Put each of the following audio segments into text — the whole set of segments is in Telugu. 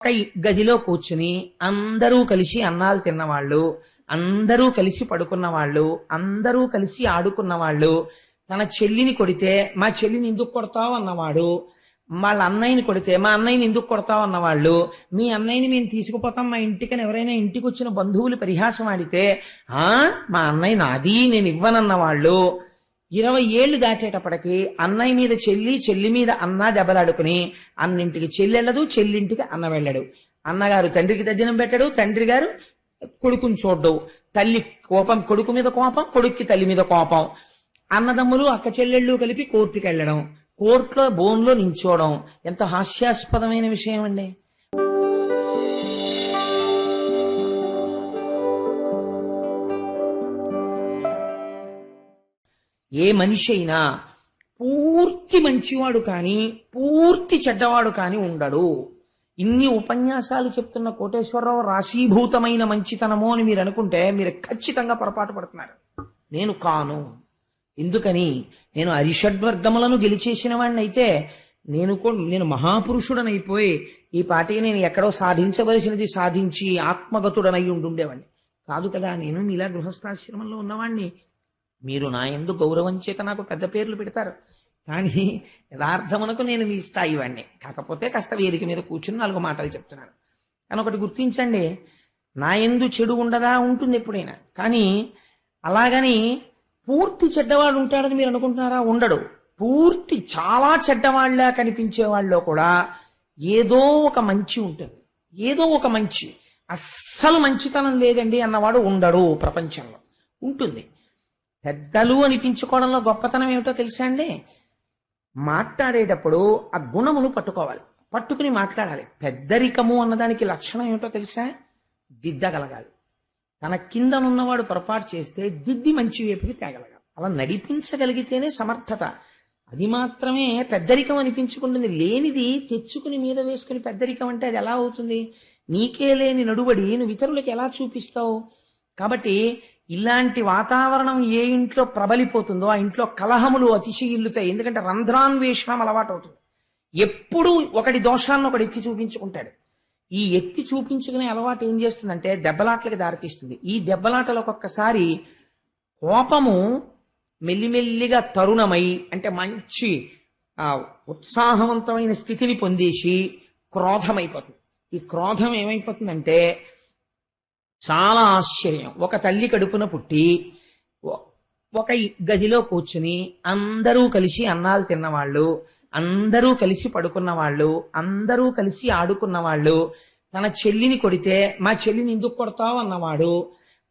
ఒక గదిలో కూర్చుని అందరూ కలిసి అన్నాలు తిన్నవాళ్ళు అందరూ కలిసి పడుకున్న వాళ్ళు అందరూ కలిసి ఆడుకున్న వాళ్ళు తన చెల్లిని కొడితే మా చెల్లిని ఎందుకు కొడతావు అన్నవాడు వాళ్ళ అన్నయ్యని కొడితే మా అన్నయ్యని ఎందుకు కొడతావు అన్నవాళ్ళు మీ అన్నయ్యని మేము తీసుకుపోతాం మా ఇంటికని ఎవరైనా ఇంటికి వచ్చిన బంధువులు పరిహాసం ఆడితే ఆ మా అన్నయ్య నాది నేను ఇవ్వనన్న వాళ్ళు ఇరవై ఏళ్ళు దాటేటప్పటికి అన్నయ్య మీద చెల్లి చెల్లి మీద అన్న దెబ్బలాడుకుని అన్నింటికి చెల్లెళ్ళదు చెల్లింటికి అన్న వెళ్ళడు. అన్నగారు తండ్రికి తద్దినం పెట్టడు తండ్రి గారు కొడుకుని చూడ్డు. తల్లి కోపం కొడుకు మీద కోపం కొడుక్కి తల్లి మీద కోపం. అన్నదమ్ములు అక్క చెల్లెళ్ళు కలిపి కోర్టుకి వెళ్ళడం కోర్టులో బోన్లో నించోవడం ఎంత హాస్యాస్పదమైన విషయం అండి ఏ మనిషి అయినా పూర్తి మంచివాడు కానీ పూర్తి చెడ్డవాడు కానీ ఉండడు. ఇన్ని ఉపన్యాసాలు చెప్తున్న కోటేశ్వరరావు రాశీభూతమైన మంచితనము అని మీరు అనుకుంటే మీరు ఖచ్చితంగా పొరపాటు పడుతున్నారు. నేను కాను. ఎందుకని? నేను అరిషడ్వర్గములను గెలిచేసిన వాడిని అయితే నేను నేను మహాపురుషుడనైపోయి ఈ పాటికి నేను ఎక్కడో సాధించవలసినది సాధించి ఆత్మగతుడనై ఉండుండేవాడిని కాదు కదా నేను మీలా గృహస్థాశ్రమంలో ఉన్నవాడిని మీరు నా ఎందు గౌరవం చేత నాకు పెద్ద పేర్లు పెడతారు. కానీ యథార్థమునకు నేను మీ స్థాయి వాడిని కాకపోతే కాస్త వేదిక మీద కూర్చుని నాలుగు మాటలు చెప్తున్నాను. కానీ ఒకటి గుర్తించండి నా ఎందు చెడు ఉండదా ఉంటుంది ఎప్పుడైనా. కానీ అలాగని పూర్తి చెడ్డవాడు ఉంటాడని మీరు అనుకుంటున్నారా? ఉండడు. పూర్తి చాలా చెడ్డవాళ్ళ కనిపించే వాళ్ళలో కూడా ఏదో ఒక మంచి ఉంటుంది. ఏదో ఒక మంచి. అస్సలు మంచితనం లేదండి అన్నవాడు ఉండడు ప్రపంచంలో. ఉంటుంది. పెద్దలు అనిపించుకోవడంలో గొప్పతనం ఏమిటో తెలుసా అండి? మాట్లాడేటప్పుడు ఆ గుణమును పట్టుకోవాలి. పట్టుకుని మాట్లాడాలి. పెద్దరికము అన్నదానికి లక్షణం ఏమిటో తెలుసా? దిద్దగలగాలి. తన కింద ఉన్నవాడు పొరపాటు చేస్తే దిద్ది మంచి వైపుకి తేగలగాలి. అలా నడిపించగలిగితేనే సమర్థత. అది మాత్రమే పెద్దరికం అనిపించుకుంటుంది. లేనిది తెచ్చుకుని మీద వేసుకుని పెద్దరికం అంటే అది ఎలా అవుతుంది? నీకే లేని నడుబడి నువ్వు ఇతరులకు ఎలా చూపిస్తావు? కాబట్టి ఇలాంటి వాతావరణం ఏ ఇంట్లో ప్రబలిపోతుందో ఆ ఇంట్లో కలహములు అతిశయిల్లుతాయి. ఎందుకంటే రంధ్రాన్వేషణం అలవాటు అవుతుంది ఎప్పుడూ ఒకటి దోషాన్ని ఒకటి ఎత్తి చూపించుకుంటాడు. ఈ ఎత్తి చూపించుకునే అలవాటు ఏం చేస్తుందంటే దెబ్బలాట్లకి దారితీస్తుంది. ఈ దెబ్బలాటలు ఒక్కొక్కసారి కోపము మెల్లిమెల్లిగా తరుణమై అంటే మంచి ఉత్సాహవంతమైన స్థితిని పొందేసి క్రోధమైపోతుంది. ఈ క్రోధం ఏమైపోతుందంటే చాలా ఆశ్చర్యం. ఒక తల్లి కడుపున పుట్టి ఒక గదిలో కూర్చుని అందరూ కలిసి అన్నాలు తిన్నవాళ్ళు అందరూ కలిసి పడుకున్న వాళ్ళు అందరూ కలిసి ఆడుకున్న వాళ్ళు తన చెల్లిని కొడితే మా చెల్లిని ఎందుకు కొడతావు? అన్నవాడు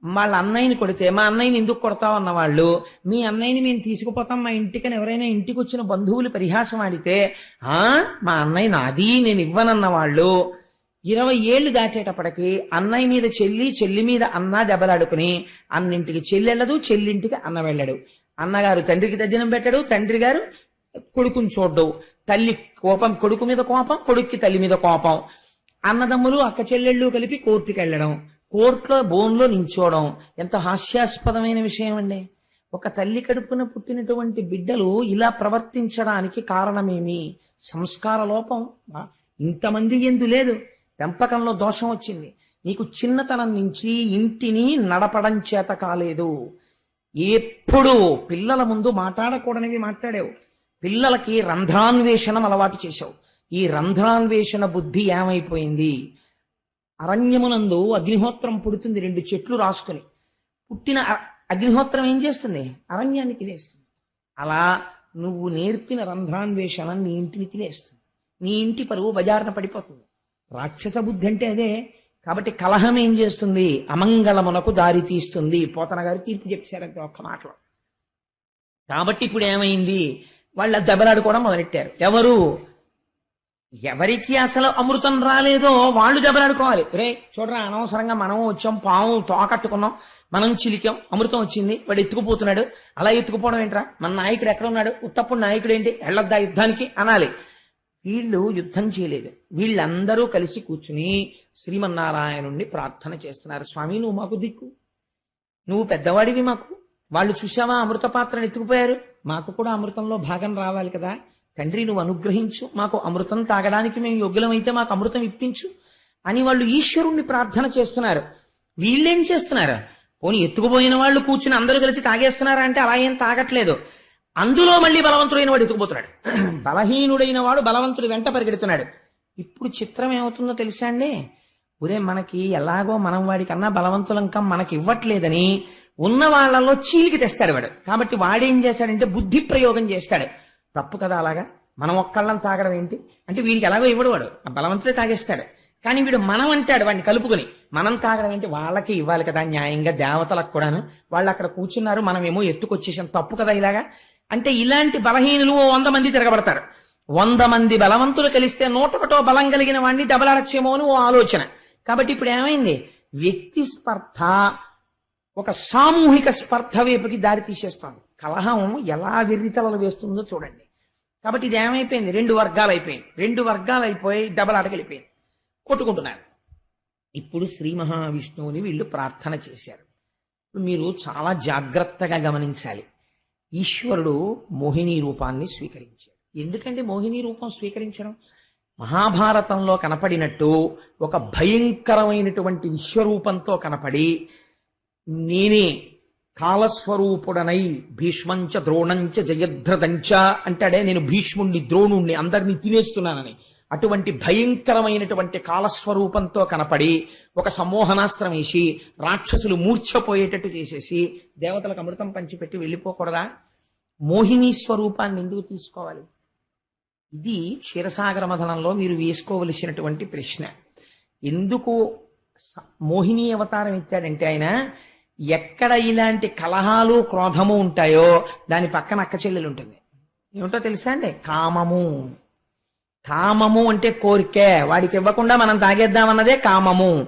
వాళ్ళ అన్నయ్యని కొడితే మా అన్నయ్యని ఎందుకు కొడతావు? అన్నవాళ్ళు మీ అన్నయ్యని మేము తీసుకుపోతాం మా ఇంటికని ఎవరైనా ఇంటికి వచ్చిన బంధువులు పరిహాసం ఆడితే ఆ మా అన్నయ్య నాది నేను ఇవ్వనన్న వాళ్ళు ఇరవై ఏళ్ళు దాటేటప్పటికి అన్నయ్య మీద చెల్లి చెల్లి మీద అన్న దెబ్బలాడుకుని అన్నింటికి చెల్లి వెళ్ళదు చెల్లింటికి అన్న వెళ్ళడు. అన్నగారు తండ్రికి తద్దినం పెట్టడు తండ్రి గారు కొడుకుని చూడ్డు. తల్లి కోపం కొడుకు మీద కోపం కొడుక్కి తల్లి మీద కోపం. అన్నదమ్ములు అక్క చెల్లెళ్ళు కలిపి కోర్టుకి వెళ్ళడం. కోర్టులో బోన్లో నించోవడం ఎంత హాస్యాస్పదమైన విషయం అండి. ఒక తల్లి కడుపున పుట్టినటువంటి బిడ్డలు ఇలా ప్రవర్తించడానికి కారణమేమి? సంస్కార లోపం. ఇంతమంది ఎందు లేదు. పెంపకంలో దోషం వచ్చింది. నీకు చిన్నతనం నుంచి ఇంటిని నడపడం చేత కాలేదు. ఎప్పుడు పిల్లల ముందు మాట్లాడకూడనివి మాట్లాడావు. పిల్లలకి రంధ్రాన్వేషణం అలవాటు చేశావు. ఈ రంధ్రాన్వేషణ బుద్ధి ఏమైపోయింది? అరణ్యమునందు అగ్నిహోత్రం పుడుతుంది రెండు చెట్లు రాసుకుని. పుట్టిన అగ్నిహోత్రం ఏం చేస్తుంది? అరణ్యాన్ని తినేస్తుంది. అలా నువ్వు నేర్పిన రంధ్రాన్వేషణ నీ ఇంటిని తినేస్తుంది. నీ ఇంటి పరువు బజారున పడిపోతుంది. రాక్షస బుద్ధి అంటే అదే. కాబట్టి కలహం ఏం చేస్తుంది? అమంగళమునకు దారి తీస్తుంది. పోతన గారు తీర్పు చెప్పారంటే ఒక్క మాటలో. కాబట్టి ఇప్పుడు ఏమైంది? వాళ్ళ దెబ్బలాడుకోవడం మొదలెట్టారు. ఎవరు? ఎవరికి అసలు అమృతం రాలేదో వాళ్ళు దెబ్బలాడుకోవాలి. రే చూడరా అనవసరంగా మనం వచ్చాం పాము తోకట్టుకున్నాం మనం చిలికాం అమృతం వచ్చింది వాడు ఎత్తుకుపోతున్నాడు. అలా ఎత్తుకుపోవడం ఏంట్రా? మన నాయకుడు ఎక్కడ ఉన్నాడు? ఉత్తప్పుడు నాయకుడు ఏంటి? వెళ్ళొద్దా యుద్ధానికి? అనాలి. వీళ్ళు యుద్ధం చేయలేదు. వీళ్ళందరూ కలిసి కూర్చుని శ్రీమన్నారాయణుణ్ణి ప్రార్థన చేస్తున్నారు. స్వామి నువ్వు మాకు దిక్కు. నువ్వు పెద్దవాడివి మాకు. వాళ్ళు చూసావా అమృత పాత్రను ఎత్తుకుపోయారు? మాకు కూడా అమృతంలో భాగం రావాలి కదా. తండ్రి నువ్వు అనుగ్రహించు. మాకు అమృతం తాగడానికి మేము యోగ్యులమైతే మాకు అమృతం ఇప్పించు అని వాళ్ళు ఈశ్వరుణ్ణి ప్రార్థన చేస్తున్నారు. వీళ్ళేం చేస్తున్నారు? పోనీ ఎత్తుకుపోయిన వాళ్ళు కూర్చుని అందరూ కలిసి తాగేస్తున్నారా అంటే అలా ఏం తాగట్లేదు. అందులో మళ్ళీ బలవంతుడైన వాడు ఎదుకుపోతున్నాడు బలహీనుడైన వాడు బలవంతుడి వెంట పరిగెడుతున్నాడు. ఇప్పుడు చిత్రం ఏమవుతుందో తెలుసా అండి? ఒరే మనకి ఎలాగో మనం వాడికన్నా బలవంతులంకం మనకి ఇవ్వట్లేదని ఉన్న వాళ్ళలో చీలికి తెస్తాడు వాడు. కాబట్టి వాడేం చేస్తాడంటే బుద్ధి ప్రయోగం చేస్తాడు. తప్పు కదా అలాగా? మనం ఒక్కళ్ళని తాగడం ఏంటి? అంటే వీడికి ఎలాగో ఇవ్వడు వాడు. ఆ బలవంతుడే తాగేస్తాడు. కానీ వీడు మనం అంటాడు వాడిని కలుపుకొని. మనం తాగడం ఏంటి? వాళ్ళకి ఇవ్వాలి కదా న్యాయంగా దేవతలకు కూడాను. వాళ్ళు అక్కడ కూర్చున్నారు మనమేమో ఎత్తుకొచ్చేసాం. తప్పు కదా ఇలాగా? అంటే ఇలాంటి బలహీనులు ఓ వంద మంది తిరగబడతారు. వంద మంది బలవంతులు కలిస్తే నూటొకటో బలం కలిగిన వాడిని దెబ్బలాడచ్చేమో అని ఓ ఆలోచన. కాబట్టి ఇప్పుడు ఏమైంది? వ్యక్తి స్పర్ధ ఒక సామూహిక స్పర్ధ వైపుకి దారి తీసేస్తోంది. కలహం ఎలా విరితలలు వేస్తుందో చూడండి. కాబట్టి ఇది ఏమైపోయింది? రెండు వర్గాలు అయిపోయింది. రెండు వర్గాలు అయిపోయి దెబ్బలాటకెళ్ళిపోయింది కొట్టుకుంటున్నారు. ఇప్పుడు శ్రీ మహావిష్ణువుని వీళ్ళు ప్రార్థన చేశారు. ఇప్పుడు మీరు చాలా జాగ్రత్తగా గమనించాలి. ఈశ్వరుడు మోహిని రూపాన్ని స్వీకరించాడు. ఎందుకంటే మోహిని రూపం స్వీకరించడం? మహాభారతంలో కనపడినట్టు ఒక భయంకరమైనటువంటి విశ్వరూపంతో కనపడి నేనే కాలస్వరూపుడనై భీష్మంచ ద్రోణంచ జయధ్రదంచ అంటాడే నేను భీష్ముణ్ణి ద్రోణుణ్ణి అందరినీ తినేస్తున్నానని. అటువంటి భయంకరమైనటువంటి కాలస్వరూపంతో కనపడి ఒక సమ్మోహనాస్త్రం వేసి రాక్షసులు మూర్ఛపోయేటట్టు చేసేసి దేవతలకు అమృతం పంచిపెట్టి వెళ్ళిపోకూడదా? మోహిని స్వరూపాన్ని ఎందుకు తీసుకోవాలి? ఇది క్షీరసాగర మథనంలో మీరు వేసుకోవలసినటువంటి ప్రశ్న. ఎందుకు మోహిని అవతారం ఇచ్చాడంటే ఆయన ఎక్కడ ఇలాంటి కలహాలు క్రోధము ఉంటాయో దాని పక్కన అక్క చెల్లెలు ఉంటుంది. ఏమిటో తెలుసా అండి? కామము. కామము అంటే కోరికే. వాడికి ఇవ్వకుండా మనం తాగేద్దామన్నదే కామము.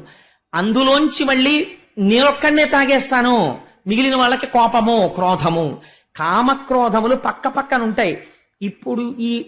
అందులోంచి మళ్ళీ నేనొక్కడనే తాగేస్తాను. మిగిలిన వాళ్ళకి కోపము క్రోధము. కామక్రోధములు పక్క పక్కన ఉంటాయి. ఇప్పుడు ఈ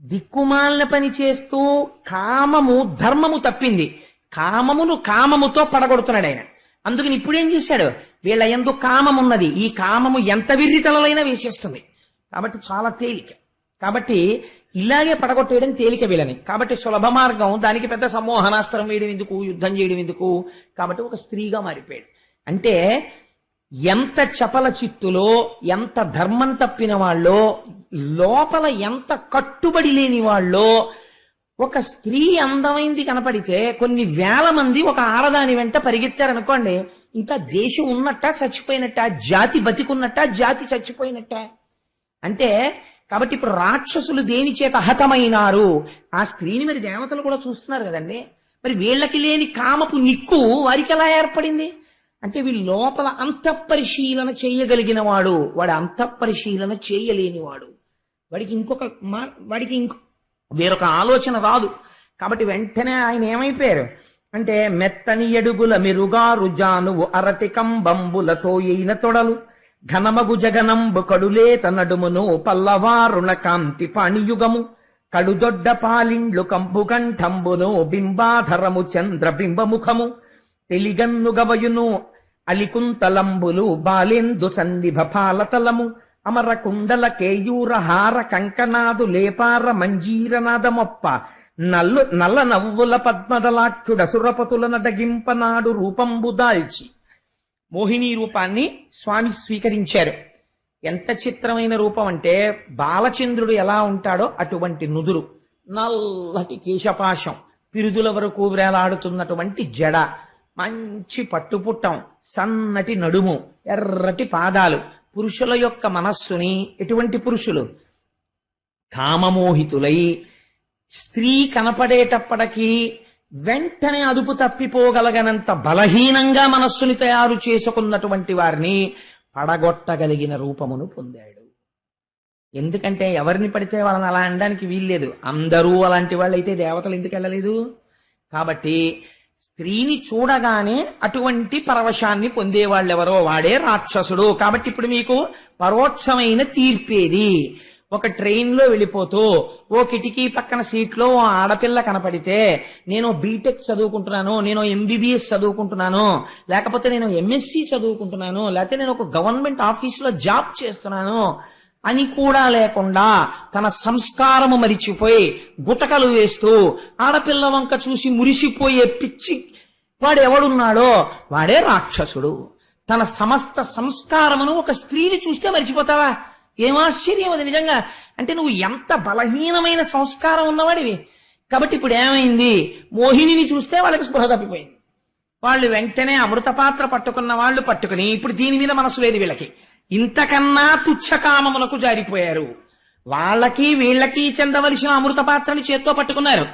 దిక్కుమాలిన పని చేస్తూ కామము ధర్మము తప్పింది. కామమును కామముతో పడగొడుతున్నాడు ఆయన. అందుకని ఇప్పుడేం చేశాడు? వీళ్ళ ఎందు కామం ఉన్నది ఈ కామము ఎంత విర్రితలైనా వేసేస్తుంది. కాబట్టి చాలా తేలిక. కాబట్టి ఇలాగే పడగొట్టేయడం తేలిక వీళ్ళని కాబట్టి సులభ మార్గం దానికి పెద్ద సమ్మోహనాస్త్రం వేయడం ఎందుకు యుద్ధం చేయడం ఎందుకు? కాబట్టి ఒక స్త్రీగా మారిపోయాడు. అంటే ఎంత చపల చిత్తులో ఎంత ధర్మం తప్పిన వాళ్ళో లోపల ఎంత కట్టుబడి లేని వాళ్ళో ఒక స్త్రీ అందమైంది కనపడితే కొన్ని వేల మంది ఒక ఆడదాని వెంట పరిగెత్తారనుకోండి ఇంకా దేశం ఉన్నట్ట చచ్చిపోయినట్ట జాతి బతికున్నట్ట జాతి చచ్చిపోయినట్ట? అంటే కాబట్టి ఇప్పుడు రాక్షసులు దేని చేత హతమైనారు? ఆ స్త్రీని మరి దేవతలు కూడా చూస్తున్నారు కదండి. మరి వీళ్ళకి లేని కామపు నిక్కు వారికి ఎలా ఏర్పడింది? అంటే వీళ్ళు లోపల అంతఃపరిశీలన చేయగలిగిన వాడు. వాడు అంతఃపరిశీలన చేయలేనివాడు వాడికి ఇంకొక మా వాడికి ఇంకో వేరొక ఆలోచన రాదు. కాబట్టి వెంటనే ఆయన ఏమైపోయారు? అంటే మెత్తని ఎడుగుల మెరుగారు జానువు అరటి కంబంబులతో ఎయిన తొడలు. ఘనమగు జగనంబు కడులే తనడుమును పల్లవారుణ కాంతి పాణియుగము. కడుదొడ్డ పాలిండ్లు కంబుకంఠంబును బింబాధరము చంద్ర బింబముఖము. తెలిగన్ను గవయును అలికుంతలంబులు బాలేందు సందిభ పాలతలము. అమర కుండల కేయూర హార కంకనాదు లేపార మంజీరనాదమొప్ప. నల్లు నల్ల నవ్వుల పద్మదలాక్షుడ సురపతుల నడగింపనాడు రూపంబు దాల్చి. మోహిని రూపాన్ని స్వామి స్వీకరించారు. ఎంత చిత్రమైన రూపం అంటే బాలచంద్రుడు ఎలా ఉంటాడో అటువంటి నుదురు నల్లటి కేశపాశం పిరుదుల వరకు వేలాడుతున్నటువంటి జడ మంచి పట్టుపుట్టం సన్నటి నడుము ఎర్రటి పాదాలు పురుషుల యొక్క మనస్సుని ఎటువంటి పురుషులు? కామమోహితులై స్త్రీ కనపడేటప్పటికీ వెంటనే అదుపు తప్పిపోగలగనంత బలహీనంగా మనస్సుని తయారు చేసుకున్నటువంటి వారిని పడగొట్టగలిగిన రూపమును పొందాడు. ఎందుకంటే ఎవరిని పడితే వాళ్ళని అలా అనడానికి వీల్లేదు అందరూ అలాంటి వాళ్ళైతే దేవతలు ఎందుకు వెళ్ళలేదు? కాబట్టి స్త్రీని చూడగానే అటువంటి పరవశాన్ని పొందేవాళ్ళెవరో వాడే రాక్షసుడు. కాబట్టి ఇప్పుడు మీకు పరోక్షమైన తీర్పేది. ఒక ట్రైన్లో వెళ్ళిపోతూ ఓ కిటికీ పక్కన సీట్లో ఓ ఆడపిల్ల కనపడితే నేను బీటెక్ చదువుకుంటున్నాను నేను ఎంబీబీఎస్ చదువుకుంటున్నాను లేకపోతే నేను ఎంఎస్సి చదువుకుంటున్నాను లేకపోతే నేను ఒక గవర్నమెంట్ ఆఫీస్లో జాబ్ చేస్తున్నాను అని కూడా లేకుండా తన సంస్కారము మరిచిపోయి గుటకలు వేస్తూ ఆడపిల్ల వంక చూసి మురిసిపోయే పిచ్చి వాడు ఎవడున్నాడో వాడే రాక్షసుడు. తన సమస్త సంస్కారమును ఒక స్త్రీని చూస్తే మరిచిపోతావా? ఏం ఆశ్చర్యం అది నిజంగా? అంటే నువ్వు ఎంత బలహీనమైన సంస్కారం ఉన్నవాడివి. కాబట్టి ఇప్పుడు ఏమైంది? మోహినిని చూస్తే వాళ్ళకి స్పృహ తప్పిపోయింది. వాళ్ళు వెంటనే అమృత పాత్ర పట్టుకున్న వాళ్ళు పట్టుకుని ఇప్పుడు దీని మీద మనసు లేదు వీళ్ళకి. ఇంతకన్నా తుచ్చకామములకు జారిపోయారు. వాళ్ళకి వీళ్ళకి చెందవలసిన అమృత పాత్రని చేత్తో పట్టుకున్నారు.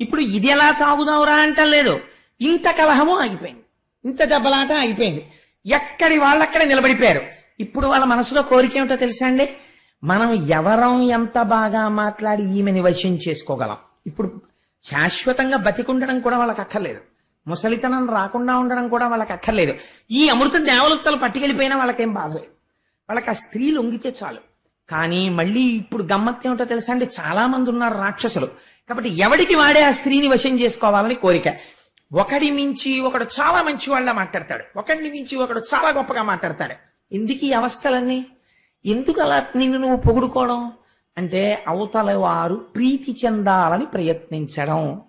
ఇప్పుడు ఇది ఎలా తాగుదావురా అంటలేదు ఇంత కలహము ఆగిపోయింది. ఇంత దెబ్బలాట ఆగిపోయింది. ఎక్కడి వాళ్ళక్కడ నిలబడిపోయారు. ఇప్పుడు వాళ్ళ మనసులో కోరిక ఏమిటో తెలుసా అండి? మనం ఎవరం ఎంత బాగా మాట్లాడి ఈమెని వశం చేసుకోగలం. ఇప్పుడు శాశ్వతంగా బతికుండడం కూడా వాళ్ళకి అక్కర్లేదు. ముసలితనం రాకుండా ఉండడం కూడా వాళ్ళకి అక్కర్లేదు. ఈ అమృత దేవలత్తలు పట్టుకెళ్ళిపోయినా వాళ్ళకేం బాధలేదు వాళ్ళకి ఆ స్త్రీ లొంగితే చాలు. కానీ మళ్ళీ ఇప్పుడు గమ్మత్తు ఏమిటో తెలుసా అండి? చాలా మంది ఉన్నారు రాక్షసులు. కాబట్టి ఎవడికి వాడే ఆ స్త్రీని వశం చేసుకోవాలని కోరిక? ఒకడి మించి ఒకడు చాలా మంచి వాళ్ళ మాట్లాడతాడు. ఒకడిని మించి ఒకడు చాలా గొప్పగా మాట్లాడతాడు. ఎందుకు ఈ అవస్థలన్నీ? ఎందుకు అలా నిన్ను నువ్వు పొగుడుకోవడం? అంటే అవతల వారు ప్రీతి చెందాలని ప్రయత్నించడం.